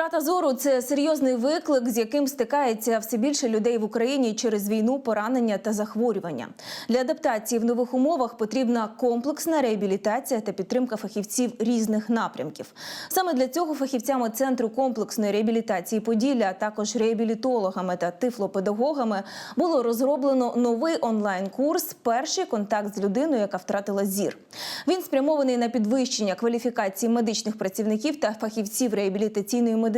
Втрата зору це серйозний виклик, з яким стикається все більше людей в Україні через війну, поранення та захворювання. Для адаптації в нових умовах потрібна комплексна реабілітація та підтримка фахівців різних напрямків. Саме для цього фахівцями центру комплексної реабілітації Поділля, а також реабілітологами та тифлопедагогами було розроблено новий онлайн-курс Перший контакт з людиною, яка втратила зір. Він спрямований на підвищення кваліфікації медичних працівників та фахівців реабілітаційної медицини,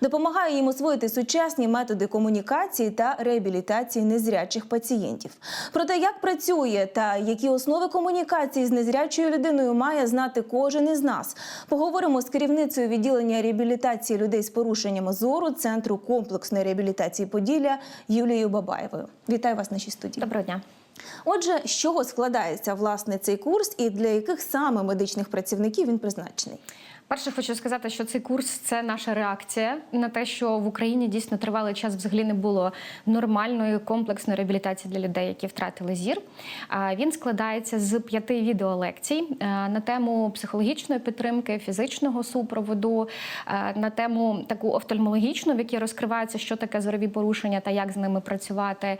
допомагає їм освоїти сучасні методи комунікації та реабілітації незрячих пацієнтів. Про те, як працює та які основи комунікації з незрячою людиною має знати кожен із нас. Поговоримо з керівницею відділення реабілітації людей з порушеннями зору центру комплексної реабілітації Поділля Юлією Бабаєвою. Вітаю вас в нашій студії. Доброго дня. Отже, з чого складається власне цей курс і для яких саме медичних працівників він призначений? Перше, хочу сказати, що цей курс це наша реакція на те, що в Україні дійсно тривалий час взагалі не було нормальної комплексної реабілітації для людей, які втратили зір. Він складається з п'яти відеолекцій е, на тему психологічної підтримки, фізичного супроводу, е, на тему таку офтальмологічну, в якій розкривається, що таке зорові порушення та як з ними працювати.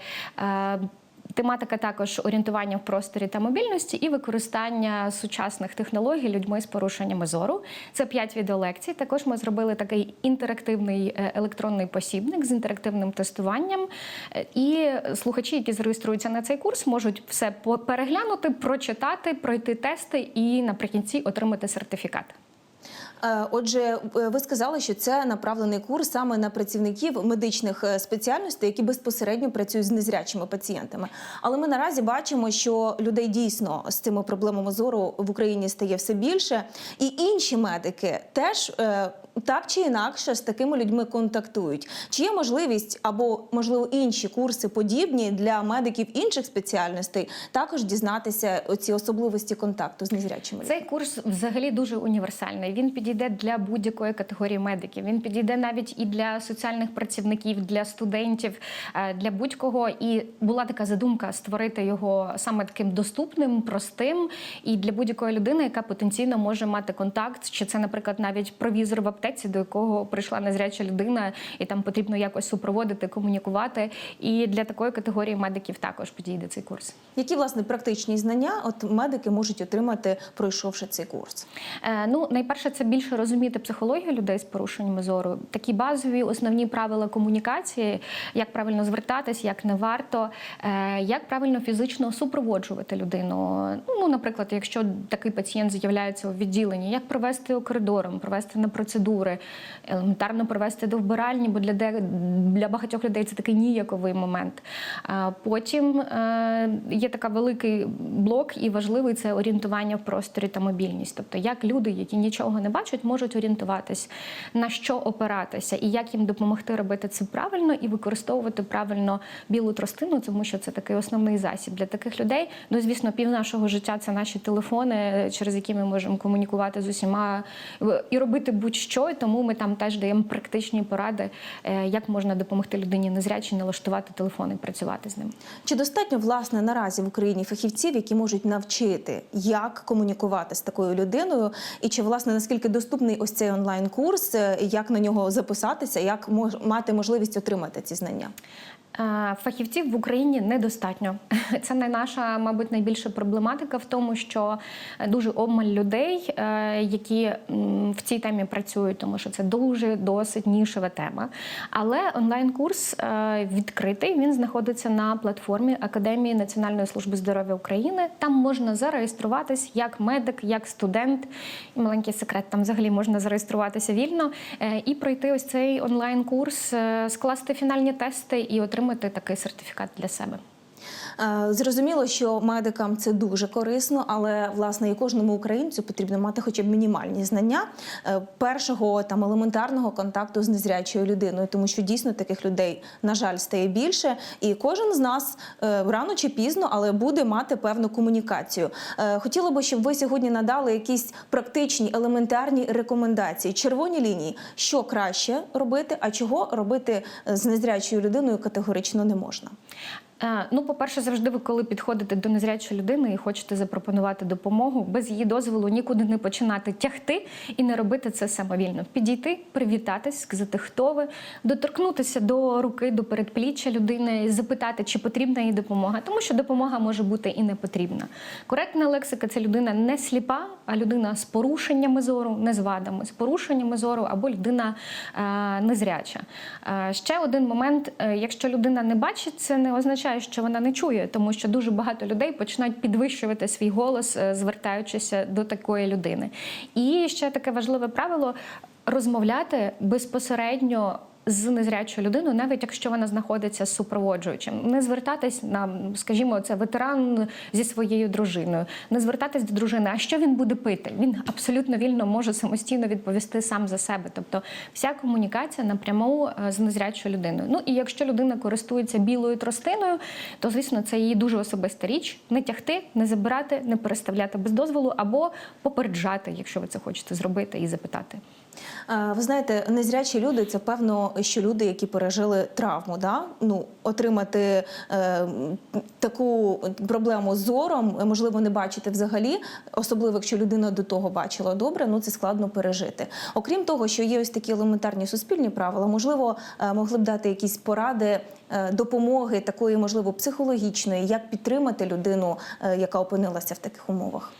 Тематика також орієнтування в просторі та мобільності і використання сучасних технологій людьми з порушеннями зору. Це п'ять відеолекцій. Також ми зробили такий інтерактивний е, електронний посібник з інтерактивним тестуванням. Е, І слухачі, які зареєструються на цей курс, можуть все переглянути, прочитати, пройти тести і наприкінці отримати сертифікат. Е, Отже, е, ви сказали, що це направлений курс саме на працівників медичних е, спеціальностей, які безпосередньо працюють з незрячими пацієнтами. Але ми наразі бачимо, що людей дійсно з цими проблемами зору в Україні стає все більше, і інші медики теж. Так чи інакше з такими людьми контактують. Чи є можливість або можливо інші курси подібні для медиків інших спеціальностей також дізнатися оці особливості контакту з незрячими? Цей курс взагалі дуже універсальний. Він підійде для будь-якої категорії медиків. Він підійде навіть і для соціальних працівників, для студентів, е, для будь-кого. І була така задумка створити його саме таким доступним, простим і для будь-якої людини, яка потенційно може мати контакт, чи це, наприклад, навіть провізор в аптеці, до якого прийшла незряча людина, і там потрібно якось супроводити, комунікувати. І для такої категорії медиків також підійде цей курс. Які власне практичні знання от медики можуть отримати, пройшовши цей курс? Е, Ну, найперше, це більше розуміти психологію людей з порушеннями зору, такі базові основні правила комунікації, як правильно звертатись, як не варто, е, як правильно фізично супроводжувати людину. Ну, наприклад, якщо такий пацієнт з'являється у відділенні, як провести коридором, провести на процедури, елементарно провести до вбиральні, бо для де для багатьох людей це такий ніяковий момент. Потім е, є така великий блок і важливий це орієнтування в просторі та мобільність. Тобто, як люди, які нічого не бачать, можуть орієнтуватись, на що опиратися, і як їм допомогти робити це правильно і використовувати правильно білу тростину, тому що це такий основний засіб для таких людей. Ну, звісно, пів нашого життя це наші телефони, через які ми можемо комунікувати з усіма і робити будь-що. І тому ми там теж даємо практичні поради, е, як можна допомогти людині незрячій налаштувати телефон і працювати з ним. Чи достатньо власне наразі в Україні фахівців, які можуть навчити, як комунікувати з такою людиною, і чи власне наскільки доступний ось цей онлайн-курс, е, як на нього записатися, як мати можливість отримати ці знання? Е, Фахівців в Україні недостатньо. Це не наша, мабуть, найбільша проблематика в тому, що дуже обмаль людей, е, які в цій темі працюють, тому що це дуже досить нішева тема. Але онлайн-курс е, відкритий. Він знаходиться на платформі Академії Національної служби здоров'я України. Там можна зареєструватись як медик, як студент. Маленький секрет, там взагалі можна зареєструватися вільно і пройти ось цей онлайн-курс, скласти фінальні тести і отримати такий сертифікат для себе. Е, Зрозуміло, що медикам це дуже корисно, але власне і кожному українцю потрібно мати хоча б мінімальні знання е, першого там елементарного контакту з незрячою людиною, тому що дійсно таких людей на жаль стає більше, і кожен з нас е, рано чи пізно, але буде мати певну комунікацію. Хотіла би, щоб ви сьогодні надали якісь практичні елементарні рекомендації, червоні лінії, що краще робити, а чого робити з незрячою людиною категорично не можна. Е, Ну, по-перше, завжди ви, коли підходите до незрячої людини і хочете запропонувати допомогу, без її дозволу нікуди не починати тягти і не робити це самовільно. Підійти, привітатись, сказати, хто ви, доторкнутися до руки, до передпліччя людини, запитати, чи потрібна їй допомога, тому що допомога може бути і не потрібна. Коректна лексика це людина не сліпа, а людина з порушеннями зору, не з вадами, з порушеннями зору або людина е, незряча. Е, ще один момент: е, якщо людина не бачить, це не означає, що вона не чує, тому що дуже багато людей починають підвищувати свій голос, е, звертаючися до такої людини. І ще таке важливе правило розмовляти безпосередньо. З незрячою людиною, навіть якщо вона знаходиться з супроводжуючим, не звертатись на, скажімо, це ветеран зі своєю дружиною, не звертатись до дружини. А що він буде пити? Він абсолютно вільно може самостійно відповісти сам за себе. Тобто, вся комунікація напряму е, з незрячою людиною. Ну і якщо людина користується білою тростиною, то звісно це її дуже особиста річ. Не тягти, не забирати, не переставляти без дозволу або попереджати, якщо ви це хочете зробити, і запитати. Ви знаєте, незрячі люди це певно, що люди, які пережили травму. Да? Ну, отримати е, таку проблему з зором, можливо, не бачити взагалі, особливо якщо людина до того бачила добре, ну це складно пережити. Окрім того, що є ось такі елементарні суспільні правила, можливо, е, могли б дати якісь поради. е, Допомоги такої, можливо, психологічної, як підтримати людину, е, яка опинилася в таких умовах.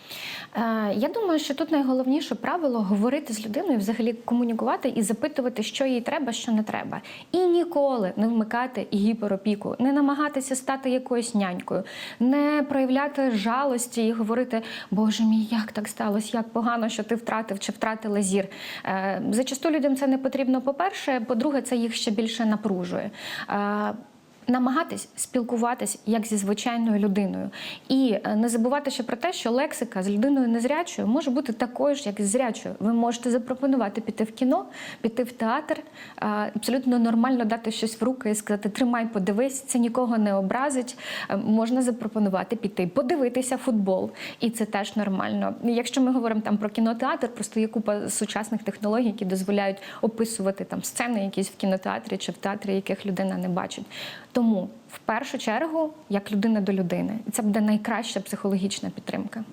Я думаю, що тут найголовніше правило говорити з людиною, взагалі комунікувати і запитувати, що їй треба, що не треба. І ніколи не вмикати гіперопіку, не намагатися стати якоюсь нянькою, не проявляти жалості і говорити, Боже мій, як так сталося, як погано, що ти втратив чи втратила зір. Е, Зачасту людям це не потрібно. По-перше, по-друге, це їх ще більше напружує. Намагатись спілкуватись як зі звичайною людиною, і е, не забувати ще про те, що лексика з людиною незрячою може бути такою ж, як і зрячою. Ви можете запропонувати піти в кіно, піти в театр, е, абсолютно нормально дати щось в руки і сказати Тримай, подивись, це нікого не образить. Е, Можна запропонувати піти, подивитися футбол, і це теж нормально. Якщо ми говоримо там про кінотеатр, просто є купа сучасних технологій, які дозволяють описувати там сцени, якісь в кінотеатрі чи в театрі, яких людина не бачить. Тому в першу чергу як людина до людини, і це буде найкраща психологічна підтримка.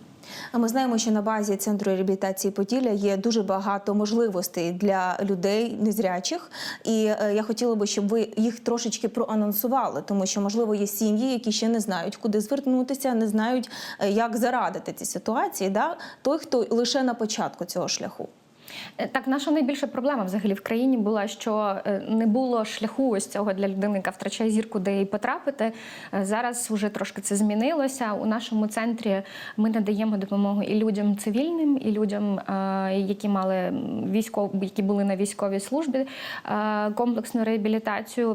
А Ми знаємо, що на базі центру реабілітації Поділля є дуже багато можливостей для людей незрячих. І е, я хотіла би, щоб ви їх трошечки проанонсували, тому що можливо є сім'ї, які ще не знають, куди звернутися, не знають, е, як зарадити цій ситуації. Да? Той, хто лише на початку цього шляху. Е, Так, наша найбільша проблема взагалі в країні була, що е, не було шляху ось цього для людини, яка втрачає зірку, де їй потрапити. Е, Зараз вже трошки це змінилося. У нашому центрі ми надаємо допомогу і людям цивільним, і людям, які мали військов, які були на військовій службі комплексну реабілітацію.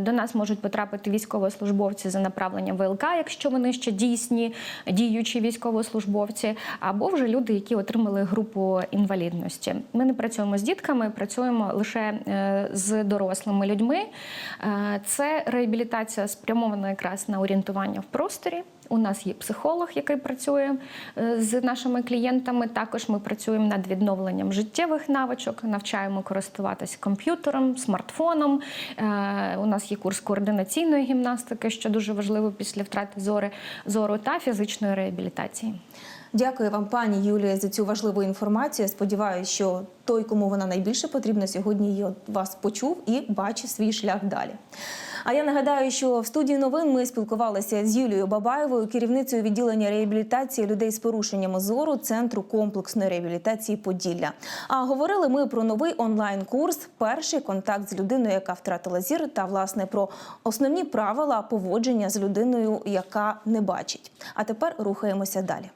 До нас можуть потрапити військовослужбовці за направленням ВЛК, якщо вони ще дійсні, діючі військовослужбовці, або вже люди, які отримали групу інвалідності. Ми не працюємо з дітками, працюємо лише е, з дорослими людьми. Е, Це реабілітація спрямована якраз на орієнтування в просторі. У нас є психолог, який працює е, з нашими клієнтами. Також ми працюємо над відновленням життєвих навичок, навчаємо користуватися комп'ютером, смартфоном. У нас є курс координаційної гімнастики, що дуже важливо після втрати зору та фізичної реабілітації. Дякую вам, пані Юлія, за цю важливу інформацію. Сподіваюся, що той, кому вона найбільше потрібна, сьогодні її вас почув і бачить свій шлях далі. А я нагадаю, що в студії новин ми спілкувалися з Юлією Бабаєвою, керівницею відділення реабілітації людей з порушеннями зору Центру комплексної реабілітації Поділля. А говорили ми про новий онлайн-курс Перший контакт з людиною, яка втратила зір, та власне про основні правила поводження з людиною, яка не бачить. А тепер рухаємося далі.